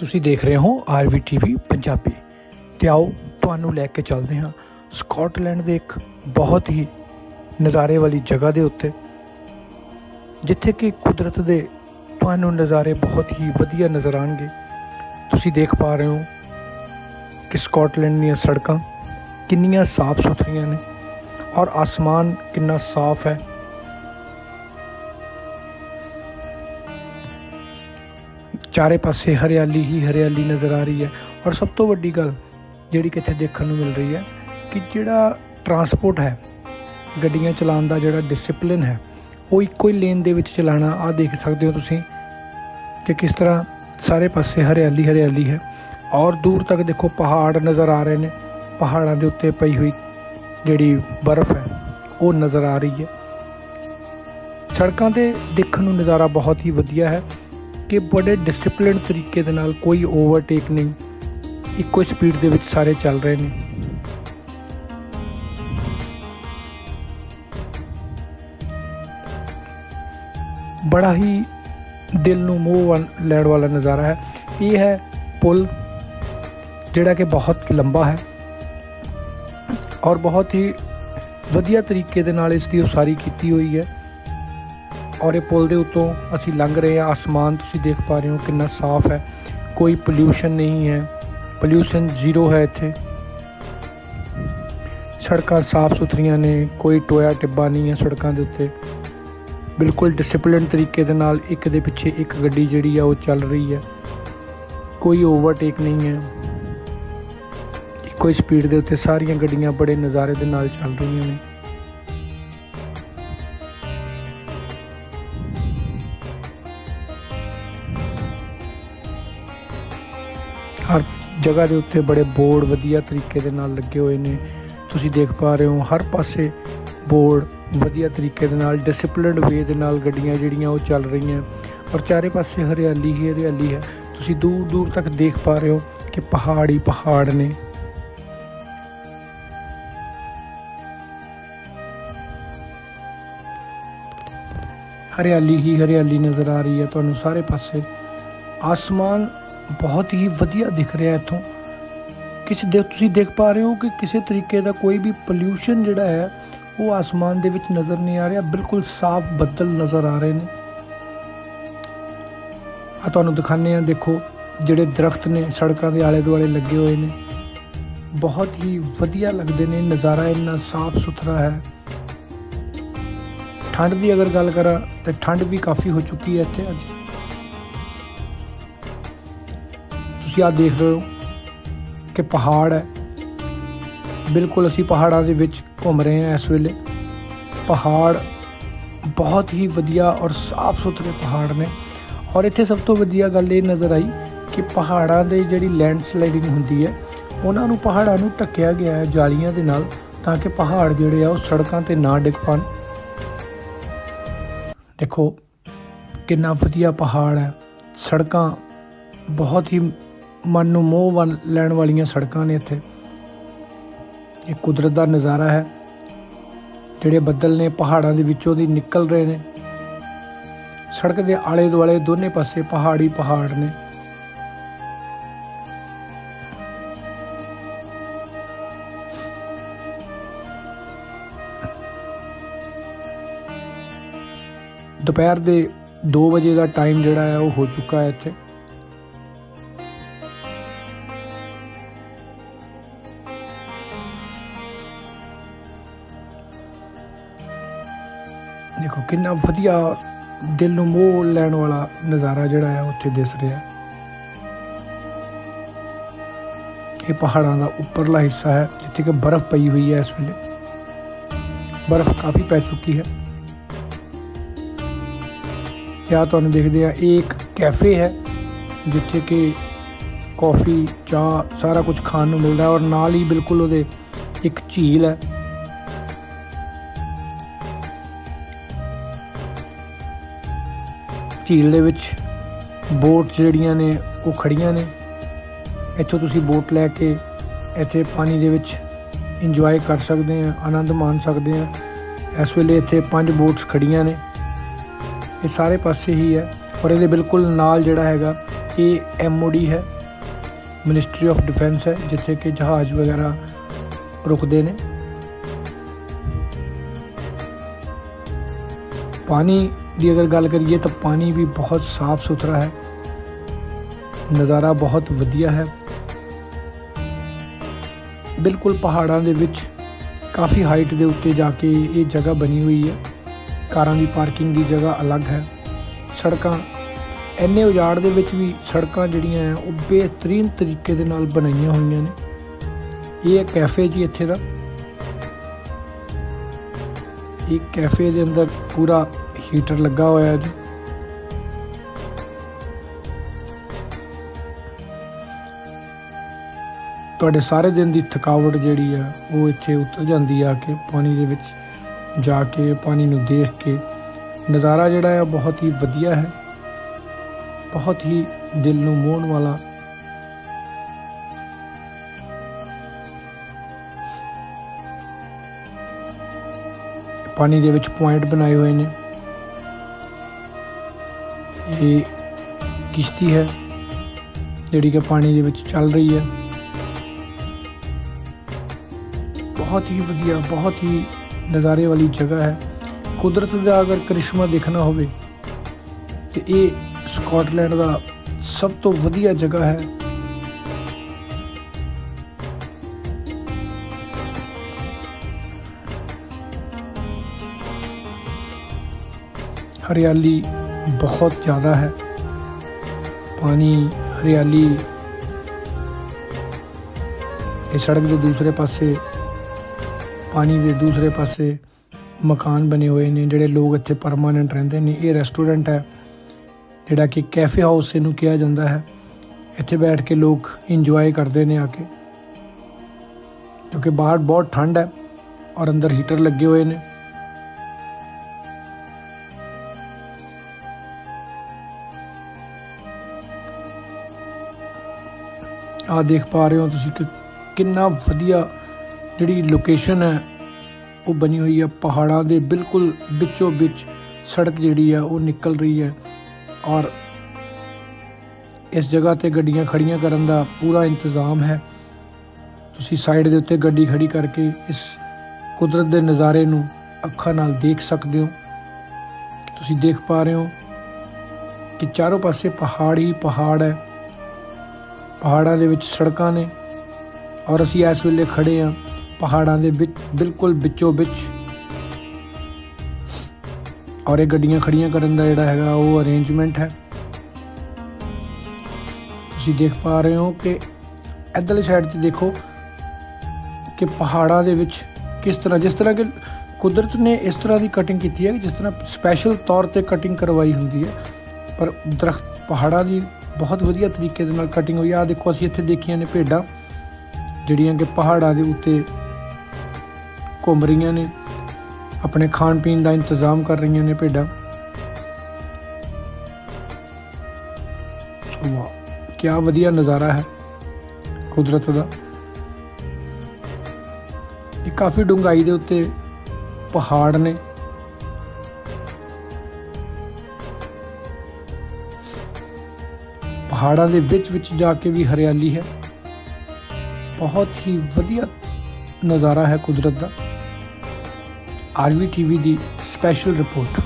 ਤੁਸੀਂ ਦੇਖ ਰਹੇ ਹੋ ਆਰਵੀ ਟੀਵੀ ਪੰਜਾਬੀ। ਤੇ ਆਓ ਤੁਹਾਨੂੰ ਲੈ ਕੇ ਚੱਲਦੇ ਹਾਂ ਸਕਾਟਲੈਂਡ ਦੇ ਇੱਕ ਬਹੁਤ ਹੀ ਨਜ਼ਾਰੇ ਵਾਲੀ ਜਗ੍ਹਾ ਦੇ ਉੱਤੇ, ਜਿੱਥੇ ਕਿ ਕੁਦਰਤ ਦੇ ਤੁਹਾਨੂੰ ਨਜ਼ਾਰੇ ਬਹੁਤ ਹੀ ਵਧੀਆ ਨਜ਼ਰ ਆਣਗੇ ਤੁਸੀਂ ਦੇਖ ਪਾ ਰਹੇ ਹੋ ਕਿ ਸਕਾਟਲੈਂਡ ਦੀਆਂ ਸੜਕਾਂ ਕਿੰਨੀਆਂ ਸਾਫ਼ ਸੁਥਰੀਆਂ ਨੇ ਔਰ ਆਸਮਾਨ ਕਿੰਨਾ ਸਾਫ਼ ਹੈ। ਚਾਰੇ ਪਾਸੇ ਹਰਿਆਲੀ ਹੀ ਹਰਿਆਲੀ ਨਜ਼ਰ ਆ ਰਹੀ ਹੈ। ਔਰ ਸਭ ਤੋਂ ਵੱਡੀ ਗੱਲ ਜਿਹੜੀ ਕਿ ਇੱਥੇ ਦੇਖਣ ਨੂੰ ਮਿਲ ਰਹੀ ਹੈ ਕਿ ਜਿਹੜਾ ਟਰਾਂਸਪੋਰਟ ਹੈ, ਗੱਡੀਆਂ ਚਲਾਉਣ ਦਾ ਜਿਹੜਾ ਡਿਸਪਲਿਨ ਹੈ, ਉਹ ਇੱਕੋ ਹੀ ਲੇਨ ਦੇ ਵਿੱਚ ਚਲਾਉਣਾ ਆ ਦੇਖ ਸਕਦੇ ਹੋ ਤੁਸੀਂ ਕਿ ਕਿਸ ਤਰ੍ਹਾਂ ਸਾਰੇ ਪਾਸੇ ਹਰਿਆਲੀ ਹਰਿਆਲੀ ਹੈ। ਔਰ ਦੂਰ ਤੱਕ ਦੇਖੋ ਪਹਾੜ ਨਜ਼ਰ ਆ ਰਹੇ ਨੇ। ਪਹਾੜਾਂ ਦੇ ਉੱਤੇ ਪਈ ਹੋਈ ਜਿਹੜੀ ਬਰਫ਼ ਹੈ, ਉਹ ਨਜ਼ਰ ਆ ਰਹੀ ਹੈ। ਸੜਕਾਂ ਤੇ ਦੇਖਣ ਨੂੰ ਨਜ਼ਾਰਾ ਬਹੁਤ ਹੀ ਵਧੀਆ ਹੈ। ਕਿ ਬੜੇ ਡਿਸਪਲਿਨ ਤਰੀਕੇ ਦੇ ਨਾਲ ਕੋਈ ਓਵਰਟੇਕ ਨਹੀਂ, ਇੱਕੋ ਸਪੀਡ ਦੇ ਵਿੱਚ ਸਾਰੇ ਚੱਲ ਰਹੇ ਨੇ। ਬੜਾ ਹੀ ਦਿਲ ਨੂੰ ਮੋਹ ਵੱਲ ਲੈਣ ਵਾਲਾ ਨਜ਼ਾਰਾ ਹੈ। ਇਹ ਹੈ ਪੁਲ, ਜਿਹੜਾ ਕਿ ਬਹੁਤ ਲੰਬਾ ਹੈ ਔਰ ਬਹੁਤ ਹੀ ਵਧੀਆ ਤਰੀਕੇ ਦੇ ਨਾਲ ਇਸ ਦੀ ਉਸਾਰੀ ਕੀਤੀ ਹੋਈ ਹੈ। ਔਰ ਇਹ ਪੁਲ ਦੇ ਉੱਤੋਂ ਅਸੀਂ ਲੰਘ ਰਹੇ ਹਾਂ। ਆਸਮਾਨ ਤੁਸੀਂ ਦੇਖ ਪਾ ਰਹੇ ਹੋ ਕਿੰਨਾ ਸਾਫ਼ ਹੈ। ਕੋਈ ਪੋਲਿਊਸ਼ਨ ਨਹੀਂ ਹੈ। ਪੋਲਿਊਸ਼ਨ ਜ਼ੀਰੋ ਹੈ ਇੱਥੇ। ਸੜਕਾਂ ਸਾਫ਼ ਸੁਥਰੀਆਂ ਨੇ। ਕੋਈ ਟੋਇਆ ਟਿੱਬਾ ਨਹੀਂ ਹੈ ਸੜਕਾਂ ਦੇ ਉੱਤੇ। ਬਿਲਕੁਲ ਡਿਸਪਲਿਨ ਤਰੀਕੇ ਦੇ ਨਾਲ ਇੱਕ ਦੇ ਪਿੱਛੇ ਇੱਕ ਗੱਡੀ ਜਿਹੜੀ ਆ ਉਹ ਚੱਲ ਰਹੀ ਹੈ। ਕੋਈ ਓਵਰਟੇਕ ਨਹੀਂ ਹੈ। ਇੱਕੋ ਹੀ ਸਪੀਡ ਦੇ ਉੱਤੇ ਸਾਰੀਆਂ ਗੱਡੀਆਂ ਬੜੇ ਨਜ਼ਾਰੇ ਦੇ ਨਾਲ ਚੱਲ ਰਹੀਆਂ ਨੇ। ਜਗ੍ਹਾ ਦੇ ਉੱਤੇ ਬੜੇ ਬੋਰਡ ਵਧੀਆ ਤਰੀਕੇ ਦੇ ਨਾਲ ਲੱਗੇ ਹੋਏ ਨੇ। ਤੁਸੀਂ ਦੇਖ ਪਾ ਰਹੇ ਹੋ, ਹਰ ਪਾਸੇ ਬੋਰਡ ਵਧੀਆ ਤਰੀਕੇ ਦੇ ਨਾਲ ਡਿਸਪਲਿਨਡ ਵੇ ਦੇ ਨਾਲ ਗੱਡੀਆਂ ਜਿਹੜੀਆਂ ਉਹ ਚੱਲ ਰਹੀਆਂ। ਔਰ ਚਾਰੇ ਪਾਸੇ ਹਰਿਆਲੀ ਹੀ ਹਰਿਆਲੀ ਹੈ। ਤੁਸੀਂ ਦੂਰ ਦੂਰ ਤੱਕ ਦੇਖ ਪਾ ਰਹੇ ਹੋ ਕਿ ਪਹਾੜ ਹੀ ਪਹਾੜ ਨੇ। ਹਰਿਆਲੀ ਹੀ ਹਰਿਆਲੀ ਨਜ਼ਰ ਆ ਰਹੀ ਹੈ। ਤੁਹਾਨੂੰ ਸਾਰੇ ਪਾਸੇ ਆਸਮਾਨ ਬਹੁਤ ਹੀ ਵਧੀਆ ਦਿਖ ਰਿਹਾ ਇੱਥੋਂ। ਕਿਸੇ ਦੇ ਤੁਸੀਂ ਦੇਖ ਪਾ ਰਹੇ ਹੋ ਕਿ ਕਿਸੇ ਤਰੀਕੇ ਦਾ ਕੋਈ ਵੀ ਪੋਲਿਊਸ਼ਨ ਜਿਹੜਾ ਹੈ, ਉਹ ਆਸਮਾਨ ਦੇ ਵਿੱਚ ਨਜ਼ਰ ਨਹੀਂ ਆ ਰਿਹਾ। ਬਿਲਕੁਲ ਸਾਫ਼ ਬੱਦਲ ਨਜ਼ਰ ਆ ਰਹੇ ਨੇ। ਆ ਤੁਹਾਨੂੰ ਦਿਖਾਣੇ ਆ ਦੇਖੋ, ਜਿਹੜੇ ਦਰਖਤ ਨੇ, ਸੜਕਾਂ ਦੇ ਆਲੇ ਦੁਆਲੇ ਲੱਗੇ ਹੋਏ ਨੇ। ਬਹੁਤ ਹੀ ਵਧੀਆ ਲੱਗਦੇ ਨੇ, ਨਜ਼ਾਰਾ ਇੰਨਾ ਸਾਫ਼ ਸੁਥਰਾ ਹੈ। ਠੰਡ ਦੀ ਅਗਰ ਗੱਲ ਕਰਾਂ, ਤੇ ਠੰਡ ਵੀ ਕਾਫੀ ਹੋ ਚੁੱਕੀ ਹੈ ਇੱਥੇ ਅੱਜ। ਤੁਸੀਂ ਆ ਦੇਖ ਰਹੇ ਹੋ ਕਿ ਪਹਾੜ ਹੈ। ਬਿਲਕੁਲ ਅਸੀਂ ਪਹਾੜਾਂ ਦੇ ਵਿੱਚ ਘੁੰਮ ਰਹੇ ਹਾਂ ਇਸ ਵੇਲੇ। ਪਹਾੜ ਬਹੁਤ ਹੀ ਵਧੀਆ ਔਰ ਸਾਫ਼ ਸੁਥਰੇ ਪਹਾੜ ਨੇ। ਔਰ ਇੱਥੇ ਸਭ ਤੋਂ ਵਧੀਆ ਗੱਲ ਇਹ ਨਜ਼ਰ ਆਈ ਕਿ ਪਹਾੜਾਂ ਦੇ ਜਿਹੜੀ ਲੈਂਡ ਸਲਾਈਡਿੰਗ ਹੁੰਦੀ ਹੈ, ਉਹਨਾਂ ਨੂੰ ਪਹਾੜਾਂ ਨੂੰ ਢੱਕਿਆ ਗਿਆ ਹੈ ਜਾਲੀਆਂ ਦੇ ਨਾਲ ਤਾਂ ਕਿ ਪਹਾੜ ਜਿਹੜੇ ਆ ਉਹ ਸੜਕਾਂ ਤੇ ਨਾ ਡਿੱਗ ਪਾਣ ਦੇਖੋ, ਕਿੰਨਾ ਵਧੀਆ ਪਹਾੜ ਹੈ। ਸੜਕਾਂ ਬਹੁਤ ਹੀ ਮਨ ਨੂੰ ਮੋਹ ਵੱਲ ਲੈਣ ਵਾਲੀਆਂ ਸੜਕਾਂ ਨੇ ਇੱਥੇ। ਇਹ ਕੁਦਰਤ ਦਾ ਨਜ਼ਾਰਾ ਹੈ, ਜਿਹੜੇ ਬੱਦਲ ਨੇ ਪਹਾੜਾਂ ਦੇ ਵਿੱਚੋਂ ਦੀ ਨਿਕਲ ਰਹੇ ਨੇ। ਸੜਕ ਦੇ ਆਲੇ ਦੁਆਲੇ ਦੋਨੇ ਪਾਸੇ ਪਹਾੜੀ ਪਹਾੜ ਨੇ। ਦੁਪਹਿਰ ਦੇ 2 ਵਜੇ ਦਾ ਟਾਈਮ ਜਿਹੜਾ ਹੈ, ਉਹ ਹੋ ਚੁੱਕਾ ਹੈ ਇੱਥੇ। ਦੇਖੋ, ਕਿੰਨਾ ਵਧੀਆ ਦਿਲ ਨੂੰ ਮੋਹ ਲੈਣ ਵਾਲਾ ਨਜ਼ਾਰਾ ਜਿਹੜਾ ਹੈ ਉੱਥੇ ਦਿਸ ਰਿਹਾ। ਹੈ ਇਹ ਪਹਾੜਾਂ ਦਾ ਉੱਪਰਲਾ ਹਿੱਸਾ ਹੈ, ਜਿੱਥੇ ਕਿ ਬਰਫ਼ ਪਈ ਹੋਈ ਹੈ ਇਸ ਵੇਲੇ। ਬਰਫ਼ ਕਾਫੀ ਪੈ ਚੁੱਕੀ ਹੈ। ਕਿਆ ਤੁਹਾਨੂੰ ਦੇਖਦੇ ਆ ਇਹ ਇੱਕ ਕੈਫੇ ਹੈ, ਜਿੱਥੇ ਕਿ ਕਾਫੀ, ਚਾਹ, ਸਾਰਾ ਕੁਝ ਖਾਣ ਨੂੰ ਮਿਲਦਾ ਹੈ ਔਰ ਨਾਲ ਹੀ ਬਿਲਕੁਲ ਉਹਦੇ ਇੱਕ ਝੀਲ ਹੈ। ਝੀਲ ਦੇ ਵਿੱਚ ਬੋਟਸ ਜਿਹੜੀਆਂ ਨੇ ਉਹ ਖੜੀਆਂ ਨੇ। ਇੱਥੋਂ ਤੁਸੀਂ ਬੋਟ ਲੈ ਕੇ ਇੱਥੇ ਪਾਣੀ ਦੇ ਵਿੱਚ ਇੰਜੋਏ ਕਰ ਸਕਦੇ ਆ ਆਨੰਦ ਮਾਣ ਸਕਦੇ ਆ ਇਸ ਵੇਲੇ ਇੱਥੇ ਪੰਜ ਬੋਟਸ ਖੜੀਆਂ ਨੇ। ਇਹ ਸਾਰੇ ਪਾਸੇ ਹੀ ਹੈ ਔਰ ਇਹਦੇ ਬਿਲਕੁਲ ਨਾਲ ਜਿਹੜਾ ਹੈਗਾ, ਇਹ ਐਮਓਡੀ ਹੈ। ਮਿਨਿਸਟਰੀ ਆਫ ਡਿਫੈਂਸ ਹੈ, ਜਿੱਥੇ ਕਿ ਜਹਾਜ਼ ਵਗੈਰਾ ਰੁਕਦੇ ਨੇ। ਪਾਣੀ ਦੀ ਅਗਰ ਗੱਲ ਕਰੀਏ ਤਾਂ ਪਾਣੀ ਵੀ ਬਹੁਤ ਸਾਫ਼ ਸੁਥਰਾ ਹੈ। ਨਜ਼ਾਰਾ ਬਹੁਤ ਵਧੀਆ ਹੈ। ਬਿਲਕੁਲ ਪਹਾੜਾਂ ਦੇ ਵਿੱਚ ਕਾਫੀ ਹਾਈਟ ਦੇ ਉੱਤੇ ਜਾ ਕੇ ਇਹ ਜਗ੍ਹਾ ਬਣੀ ਹੋਈ ਹੈ। ਕਾਰਾਂ ਦੀ ਪਾਰਕਿੰਗ ਦੀ ਜਗ੍ਹਾ ਅਲੱਗ ਹੈ। ਸੜਕਾਂ ਇੰਨੇ ਉਜਾੜ ਦੇ ਵਿੱਚ ਵੀ ਸੜਕਾਂ ਜਿਹੜੀਆਂ ਆ ਉਹ ਬਿਹਤਰੀਨ ਤਰੀਕੇ ਦੇ ਨਾਲ ਬਣਾਈਆਂ ਹੋਈਆਂ ਨੇ। ਇਹ ਹੈ ਕੈਫੇ ਜੀ ਇੱਥੇ ਦਾ। ਇਹ ਕੈਫੇ ਦੇ ਅੰਦਰ ਪੂਰਾ ਹੀਟਰ ਲੱਗਾ ਹੋਇਆ ਜੀ ਤੁਹਾਡੇ ਸਾਰੇ ਦਿਨ ਦੀ ਥਕਾਵਟ ਜਿਹੜੀ ਆ, ਉਹ ਇੱਥੇ ਉਤਰ ਜਾਂਦੀ ਆ ਕੇ ਪਾਣੀ ਦੇ ਵਿੱਚ ਜਾ ਕੇ, ਪਾਣੀ ਨੂੰ ਦੇਖ ਕੇ। ਨਜ਼ਾਰਾ ਜਿਹੜਾ ਆ, ਬਹੁਤ ਹੀ ਵਧੀਆ ਹੈ। ਬਹੁਤ ਹੀ ਦਿਲ ਨੂੰ ਮੋਹਣ ਵਾਲਾ। ਪਾਣੀ ਦੇ ਵਿੱਚ ਪੁਆਇੰਟ ਬਣਾਏ ਹੋਏ ਨੇ। ਇਹ ਕਿਸ਼ਤੀ ਹੈ, ਜਿਹੜੀ ਕਿ ਪਾਣੀ ਦੇ ਵਿੱਚ ਚੱਲ ਰਹੀ ਹੈ। ਬਹੁਤ ਹੀ ਵਧੀਆ, ਬਹੁਤ ਹੀ ਨਜ਼ਾਰੇ ਵਾਲੀ ਜਗ੍ਹਾ ਹੈ। ਕੁਦਰਤ ਦਾ ਅਗਰ ਕਰਿਸ਼ਮਾ ਦੇਖਣਾ ਹੋਵੇ, ਤੇ ਇਹ ਸਕਾਟਲੈਂਡ ਦਾ ਸਭ ਤੋਂ ਵਧੀਆ ਜਗ੍ਹਾ ਹੈ। ਹਰਿਆਲੀ ਬਹੁਤ ਜ਼ਿਆਦਾ ਹੈ। ਪਾਣੀ, ਹਰਿਆਲੀ। ਇਹ ਸੜਕ ਦੇ ਦੂਸਰੇ ਪਾਸੇ, ਪਾਣੀ ਦੇ ਦੂਸਰੇ ਪਾਸੇ ਮਕਾਨ ਬਣੇ ਹੋਏ ਨੇ, ਜਿਹੜੇ ਲੋਕ ਇੱਥੇ ਪਰਮਾਨੈਂਟ ਰਹਿੰਦੇ ਨੇ। ਇਹ ਰੈਸਟੋਰੈਂਟ ਹੈ, ਜਿਹੜਾ ਕਿ ਕੈਫੇ ਹਾਊਸ ਇਹਨੂੰ ਕਿਹਾ ਜਾਂਦਾ ਹੈ। ਇੱਥੇ ਬੈਠ ਕੇ ਲੋਕ ਇੰਜੋਏ ਕਰਦੇ ਨੇ ਆ ਕੇ। ਕਿਉਂਕਿ ਬਾਹਰ ਬਹੁਤ ਠੰਡ ਹੈ ਔਰ ਅੰਦਰ ਹੀਟਰ ਲੱਗੇ ਹੋਏ ਨੇ। ਆ ਦੇਖ ਪਾ ਰਹੇ ਹੋ ਤੁਸੀਂ ਕਿ ਕਿੰਨਾ ਵਧੀਆ ਜਿਹੜੀ ਲੋਕੇਸ਼ਨ ਹੈ, ਉਹ ਬਣੀ ਹੋਈ ਹੈ ਪਹਾੜਾਂ ਦੇ ਬਿਲਕੁਲ ਵਿੱਚੋਂ ਵਿੱਚ ਸੜਕ ਜਿਹੜੀ ਹੈ ਉਹ ਨਿਕਲ ਰਹੀ ਹੈ। ਔਰ ਇਸ ਜਗ੍ਹਾ ਤੇ ਗੱਡੀਆਂ ਖੜੀਆਂ ਕਰਨ ਦਾ ਪੂਰਾ ਇੰਤਜ਼ਾਮ ਹੈ। ਤੁਸੀਂ ਸਾਈਡ ਦੇ ਉੱਤੇ ਗੱਡੀ ਖੜੀ ਕਰਕੇ ਇਸ ਕੁਦਰਤ ਦੇ ਨਜ਼ਾਰੇ ਨੂੰ ਅੱਖਾਂ ਨਾਲ ਦੇਖ ਸਕਦੇ ਹੋ। ਤੁਸੀਂ ਦੇਖ ਪਾ ਰਹੇ ਹੋ ਕਿ ਚਾਰੋਂ ਪਾਸੇ ਪਹਾੜ ਹੀ ਪਹਾੜ ਹੈ। ਪਹਾੜਾਂ ਦੇ ਵਿੱਚ ਸੜਕਾਂ ਨੇ ਔਰ ਅਸੀਂ ਇਸ ਵੇਲੇ ਖੜੇ ਆ ਪਹਾੜਾਂ ਦੇ ਵਿੱਚ, ਬਿਲਕੁਲ ਵਿੱਚੋਂ ਵਿੱਚ। ਔਰ ਇਹ ਗੱਡੀਆਂ ਖੜੀਆਂ ਕਰਨ ਦਾ ਜਿਹੜਾ ਹੈਗਾ ਉਹ ਅਰੇਂਜਮੈਂਟ ਹੈ। ਤੁਸੀਂ ਦੇਖ ਪਾ ਰਹੇ ਹੋ ਕਿ ਇੱਧਰਲੀ ਸਾਈਡ ਤੇ ਦੇਖੋ ਕਿ ਪਹਾੜਾਂ ਦੇ ਵਿੱਚ ਕਿਸ ਤਰ੍ਹਾਂ, ਜਿਸ ਤਰ੍ਹਾਂ ਕਿ ਕੁਦਰਤ ਨੇ ਇਸ ਤਰ੍ਹਾਂ ਦੀ ਕਟਿੰਗ ਕੀਤੀ ਹੈ ਕਿ ਜਿਸ ਤਰ੍ਹਾਂ ਸਪੈਸ਼ਲ ਤੌਰ ਤੇ ਕਟਿੰਗ ਕਰਵਾਈ ਹੁੰਦੀ ਹੈ। ਪਰ ਦਰਖਤ, ਪਹਾੜਾਂ ਦੀ ਬਹੁਤ ਵਧੀਆ ਤਰੀਕੇ ਦੇ ਨਾਲ ਕਟਿੰਗ ਹੋਈ ਆ। ਦੇਖੋ, ਅਸੀਂ ਇੱਥੇ ਦੇਖੀਆਂ ਨੇ ਭੇਡਾਂ, ਜਿਹੜੀਆਂ ਕਿ ਪਹਾੜਾਂ ਦੇ ਉੱਤੇ ਘੁੰਮ ਰਹੀਆਂ ਨੇ। ਆਪਣੇ ਖਾਣ ਪੀਣ ਦਾ ਇੰਤਜ਼ਾਮ ਕਰ ਰਹੀਆਂ ਨੇ ਭੇਡਾਂ। ਵਾਹ ਕੀ ਵਧੀਆ ਨਜ਼ਾਰਾ ਹੈ ਕੁਦਰਤ ਦਾ। ਇਹ ਕਾਫੀ ਡੂੰਘਾਈ ਦੇ ਉੱਤੇ ਪਹਾੜ ਨੇ। ਪਹਾੜਾਂ ਦੇ ਵਿੱਚ ਵਿੱਚ ਜਾ ਕੇ ਵੀ ਹਰਿਆਲੀ ਹੈ। ਬਹੁਤ ਹੀ ਵਧੀਆ ਨਜ਼ਾਰਾ ਹੈ ਕੁਦਰਤ ਦਾ। ਆਰਵੀ ਟੀਵੀ ਦੀ ਸਪੈਸ਼ਲ ਰਿਪੋਰਟ